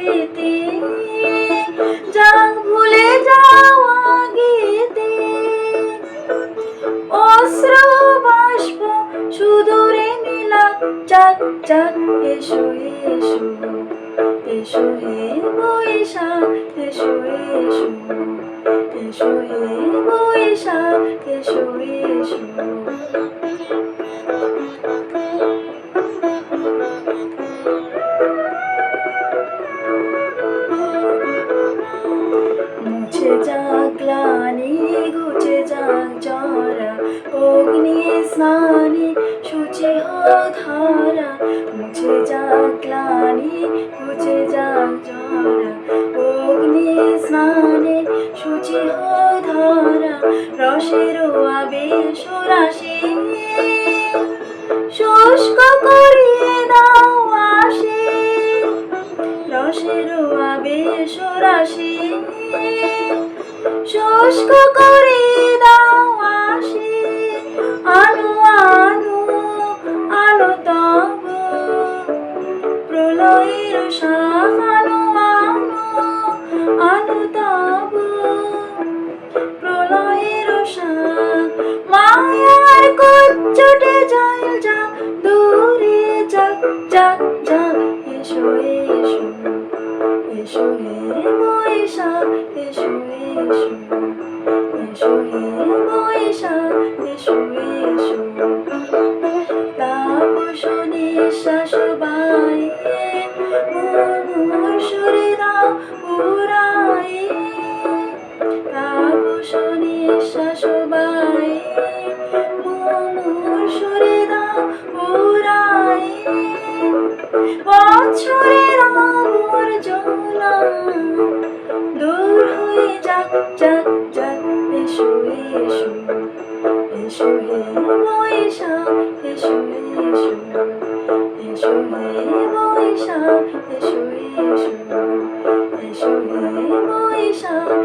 স্মৃতি যাক, ভুলে যাওয়া গীতি অস্ত্র, বাষ্প, সুদূরে মিলাক যাক যাক, এসো এসো। এসো হে বৈশাখ এসো এসো। এসো হে বৈশাখ এসো এসো। অগ্নি স্নানে সূচি ধারা মুছে যাক গ্লানি ঘুচে যাক জরা অগ্নি স্নানে সূচি ধারা রসের আবেশ রাশি শুষ্ক করিয়ে দাও আসে রসের শুষ্ক যাক যাক যাক এসো এসো এসো হে বৈশাখ এসো এসো এসো হে বৈশাখ এসো এসো তাপস 独喝一盏盏盏，也许也许，也许也不一生，也许也许，也许也不一生，也许也许，也许也不一生。